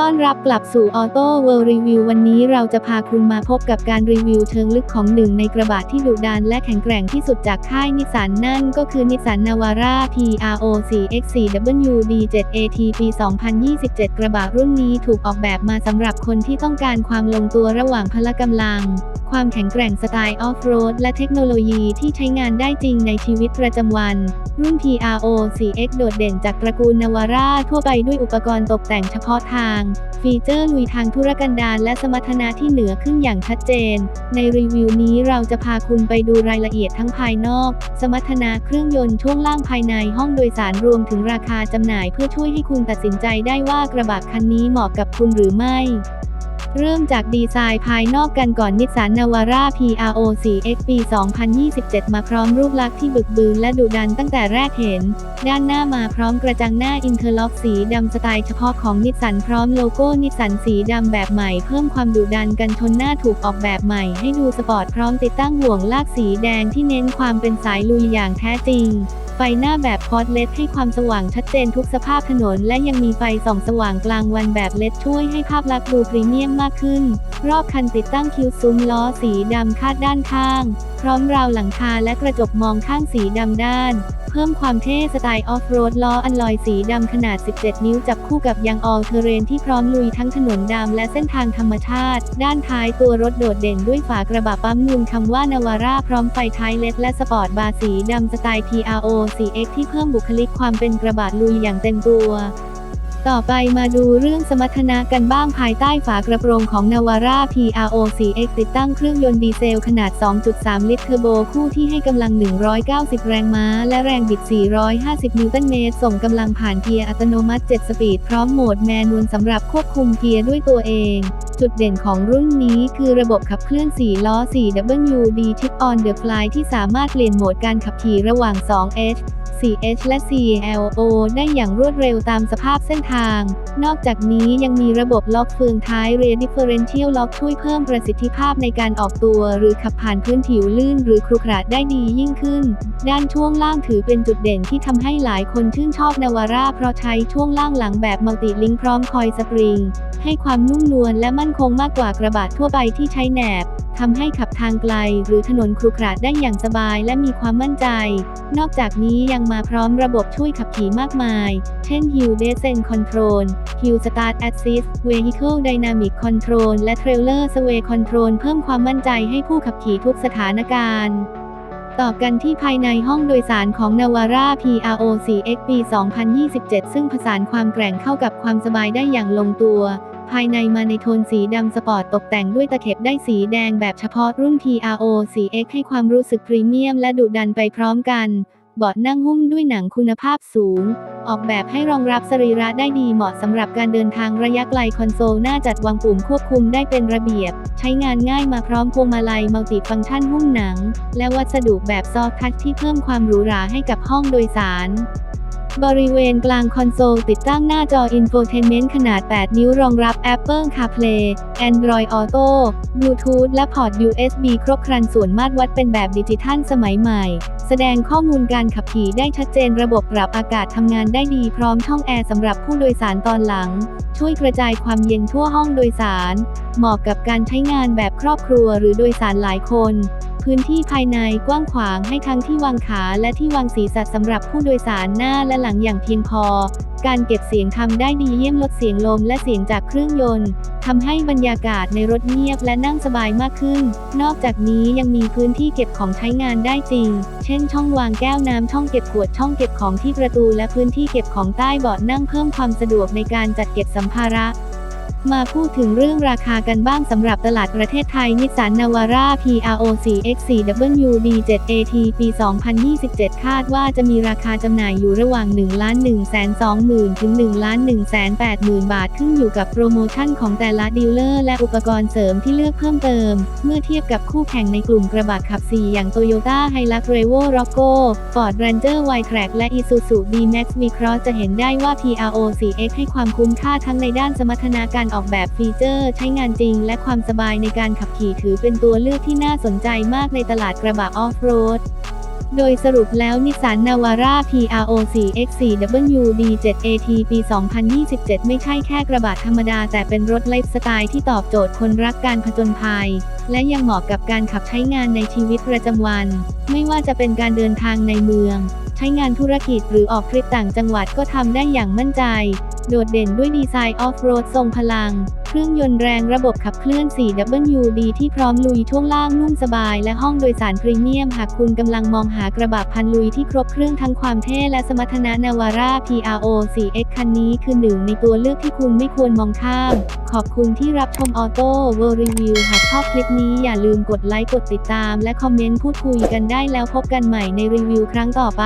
ต้อนรับกลับสู่ออโต้เวิลด์รีวิววันนี้เราจะพาคุณมาพบกับการรีวิวเชิงลึกของหนึ่งในกระบะที่ดุดันและแข็งแกร่งที่สุดจากค่ายนิสสันนั่นก็คือนิสสันนาวาร่า PRO 4 X 4 WD 7 AT ปี 2027 กระบะรุ่นนี้ถูกออกแบบมาสำหรับคนที่ต้องการความลงตัวระหว่างพละกำลังความแข็งแกร่งสไตล์ออฟโรดและเทคโนโลยีที่ใช้งานได้จริงในชีวิตประจำวัน รุ่น PRO 4X โดดเด่นจากตระกูลนาวาร่าทั่วไปด้วยอุปกรณ์ตกแต่งเฉพาะทาง ฟีเจอร์ลุยทางธุรกันดารและสมรรถนะที่เหนือขึ้นอย่างชัดเจน ในรีวิวนี้เราจะพาคุณไปดูรายละเอียดทั้งภายนอก สมรรถนะเครื่องยนต์ช่วงล่างภายในห้องโดยสารรวมถึงราคาจำหน่ายเพื่อช่วยให้คุณตัดสินใจได้ว่ากระบะคันนี้เหมาะกับคุณหรือไม่ เริ่มจากดีไซน์ภายนอกกันก่อนนิสสันนาวาร่า PRO 4X ปี 2027 มาพร้อมรูปลักษณ์ที่บึกบืนและดุดันตั้งแต่แรกเห็น ด้านหน้ามาพร้อมกระจังหน้าอินเทอร์ล็อกสีดำสไตล์เฉพาะของนิสสันพร้อมโลโก้นิสสันสีดำแบบใหม่ เพิ่มความดุดันกันชนหน้าถูกออกแบบใหม่ให้ดูสปอร์ตพร้อมติดตั้งห่วงลากสีแดงที่เน้นความเป็นสายลุยอย่างแท้จริง ไฟหน้าแบบพอดเลดให้ความสว่างชัดเจนทุกสภาพถนน และยังมีไฟส่องสว่างกลางวันแบบเลดช่วยให้ภาพลักษณ์ดูพรีเมียมมากขึ้น รอบคันติดตั้งคิ้วซุ้มล้อสีดำคาดด้านข้าง พร้อมราวหลังคาและกระจกมองข้างสีดำด้าน เพิ่มความเท่สไตล์ออฟโรดล้ออันลอยสีดำขนาด 17 นิ้วจับคู่กับยางออลเทเรนที่พร้อมลุยทั้งถนนดำและเส้นทางธรรมชาติ ด้านท้ายตัวรถโดดเด่นด้วยฝากระบะปั๊มนูนคำว่านาวาร่าพร้อมไฟท้ายเลดและสปอร์ตบาร์สีดำสไตล์ PRO 4X ที่เพิ่มบุคลิกความเป็นกระบะลุยอย่างเต็มตัว ต่อไปมาดูเรื่องสมรรถนะกันบ้างภายใต้ฝากระโปรงของ Navara PRO 4X ติดตั้งเครื่องยนต์ดีเซลขนาด 2.3 ลิตรเทอร์โบคู่ที่ให้กำลัง 190 แรงม้า และแรงบิด 450 นิวตันเมตร ส่งกำลังผ่านเกียร์อัตโนมัติ 7 สปีด พร้อมโหมดแมนนวลสำหรับควบคุมเกียร์ด้วยตัวเอง จุดเด่นของรุ่นนี้คือระบบขับเคลื่อน 4 ล้อ 4WD Tip on the Fly ที่สามารถเปลี่ยนโหมดการขับขี่ระหว่าง 2H 4H และ CLO ได้อย่างรวดเร็วตามสภาพเส้นทาง นอกจากนี้ยังมีระบบล็อกเฟืองท้าย Rear Differential Lock ช่วยเพิ่มประสิทธิภาพในการออกตัวหรือขับผ่านพื้นผิวลื่นหรือครุขระได้ดียิ่งขึ้น ด้านช่วงล่างถือเป็นจุดเด่นที่ทำให้หลายคนชื่นชอบนาวาร่าเพราะใช้ช่วงล่างหลังแบบมัลติลิงพร้อมคอยสปริง ให้ความนุ่มนวลและมั่นคงมากกว่ากระบะทั่วไปที่ใช้แหนบ ทำให้ขับทางไกลหรือถนนครุขระได้อย่างสบายและมีความมั่นใจ นอกจากนี้ยังมาพร้อมระบบช่วยขับขี่มากมาย เช่น Hill Descent Control Hill Start Assist Vehicle Dynamic Control และ Trailer Sway Control เพิ่มความมั่นใจให้ผู้ขับขี่ทุกสถานการณ์ต่อกันที่ภายในห้องโดยสารของ Navara PRO 4X ปี 2027 ซึ่งผสานความแกร่งเข้ากับความสบายได้อย่างลงตัว ภายในมาในโทนสีดำสปอร์ตตกแต่งด้วยตะเข็บได้สีแดงแบบเฉพาะรุ่น PRO 4X ให้ความรู้สึกพรีเมียมและดุดันไปพร้อมกันเบาะนั่งหุ้มด้วยหนังคุณภาพสูง ออกแบบให้รองรับสรีระได้ดีเหมาะสำหรับการเดินทางระยะไกลคอนโซลหน้าจัดวางปุ่มควบคุมได้เป็นระเบียบ ใช้งานง่ายมาพร้อมพวงมาลัยมัลติฟังก์ชันหุ้มหนัง และวัสดุแบบซอฟต์ทัชที่เพิ่มความหรูหราให้กับห้องโดยสาร บริเวณกลางคอนโซลติดตั้งหน้าจอ Infotainment ขนาด 8 นิ้วรองรับ Apple CarPlay Android Auto Bluetooth และพอร์ต USB ครบครันส่วนมาตรวัดเป็นแบบดิจิทัลสมัยใหม่ แสดงข้อมูลการขับขี่ได้ชัดเจนระบบปรับอากาศทำงานได้ดีพร้อมช่องแอร์สำหรับผู้โดยสารตอนหลัง ช่วยกระจายความเย็นทั่วห้องโดยสาร เหมาะกับการใช้งานแบบครอบครัวหรือโดยสารหลายคน พื้นที่ภายในกว้างขวางให้ทั้งที่วางขาและที่วางศีรษะสำหรับผู้โดยสารหน้าและหลังอย่างเพียงพอ การเก็บเสียงทำได้ดีเยี่ยมลดเสียงลมและเสียงจากเครื่องยนต์ทำให้บรรยากาศในรถเงียบและนั่งสบายมากขึ้น นอกจากนี้ยังมีพื้นที่เก็บของใช้งานได้จริง เช่น ช่องวางแก้วน้ำช่องเก็บขวดช่องเก็บของที่ประตูและพื้นที่เก็บของใต้เบาะนั่งเพิ่มความสะดวกในการจัดเก็บสัมภาระ มาพูดถึงเรื่องราคากันบ้างสำหรับตลาดประเทศไทยนิสสันนาวาร่า PRO 4X 4WD 7 AT ปี 2027 คาดว่าจะมีราคาจำหน่ายอยู่ระหว่าง1 1 2 0 0 0 0ถึง1 1 8 0 0 0 บาทขึ้นอยู่กับโปรโมชั่นของแต่ละดีลเลอร์และอุปกรณ์เสริมที่เลือกเพิ่มเติม เมื่อเทียบกับคู่แข่งในกลุ่มกระบะขับ 4 อย่าง Toyota Hilux Revo Rocco Ford Ranger Y-Track และ Isuzu D-Max V-Cross จะเห็นได้ว่า PRO 4X ให้ความคุ้มค่าทั้งในด้านสมรรถนะการออกแบบฟีเจอร์ใช้งานจริง และความสบายในการขับขี่ถือเป็นตัวเลือกที่น่าสนใจมากในตลาดกระบะออฟโรดโดยสรุปแล้วนิสสันนาวาร่า PRO 4 X 4 WD 7 AT ปี 2027 ไม่ใช่แค่กระบะธรรมดา แต่เป็นรถไลฟ์สไตล์ที่ตอบโจทย์คนรักการผจญภัย และยังเหมาะกับการขับใช้งานในชีวิตประจำวัน ไม่ว่าจะเป็นการเดินทางในเมือง ใช้งานธุรกิจหรือออกทริปต่างจังหวัดก็ทำได้อย่างมั่นใจ โดดเด่นด้วยดีไซน์ออฟโรดทรงพลัง เครื่องยนต์แรงระบบขับเคลื่อน 4WD ที่พร้อมลุยช่วงล่างนุ่มสบาย และห้องโดยสารพรีเมียม หากคุณกำลังมองหากระบะพันลุยที่ครบเครื่องทั้งความเท่และสมรรถนะนาวาร่า PRO 4X คันนี้คือหนึ่งในตัวเลือกที่คุณไม่ควรมองข้าม ขอบคุณที่รับชมออโต้เวิร์รีวิวหากชอบคลิปนี้อย่าลืมกดไลค์กดติดตาม และคอมเมนต์พูดคุยกันได้แล้วพบกันใหม่ในรีวิวครั้งต่อไป